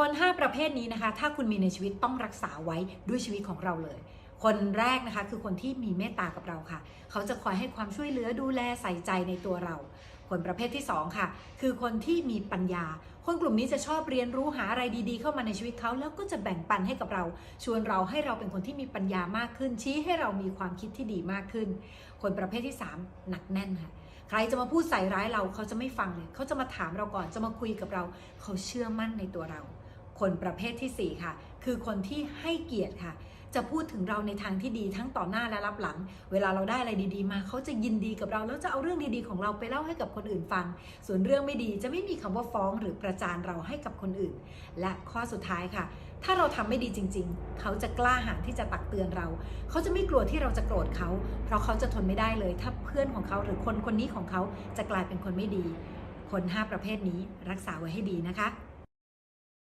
คน 5 ประเภทนี้นะคะ ถ้าคุณมีในชีวิตต้องรักษาไว้ด้วยชีวิตของเราเลย คนแรกนะคะคือคนที่มีเมตตากับเราค่ะ เขาจะคอยให้ความช่วยเหลือดูแลใส่ใจในตัวเรา คนประเภทที่ 2 ค่ะ คือคนที่มีปัญญา คนกลุ่มนี้จะชอบเรียนรู้หาอะไรดีๆ เข้ามาในชีวิตเขาแล้วก็จะแบ่งปันให้กับเรา ชวนเราให้เราเป็นคนที่มีปัญญามากขึ้น ชี้ให้เรามีความคิดที่ดีมากขึ้น คนประเภทที่ 3 หนักแน่นค่ะใครจะมาพูดใส่ร้ายเราเขาจะไม่ฟังเลย เขาจะมาถามเราก่อน จะมาคุยกับเรา เขาเชื่อมั่นในตัวเรา คนประเภททีสี่ 4 ค่ะ คือคนที่ให้เกียรติค่ะ จะพูดถึงเราในทางที่ดีทั้งต่อหน้าและรับหลัง เวลาเราได้อะไรดีๆ มาเขาจะยินดีกับเราแล้วจะเอาเรื่องดีๆของเราไปเล่าให้กับคนอื่นฟัง ส่วนเรื่องไม่ดีจะไม่มีคำว่าฟ้องหรือประจานเราให้กับคนอื่น และข้อสุดท้ายค่ะ ถ้าเราทำไม่ดีจริง ๆ เขาจะกล้าหาญที่จะตักเตือนเรา เขาจะไม่กลัวที่เราจะโกรธเขา เพราะเขาจะทนไม่ได้เลย ถ้าเพื่อนของเขาหรือคนคนนี้ของเขาจะกลายเป็นคนไม่ดี คน 5 ประเภทนี้รักษาไว้ให้ดีนะคะ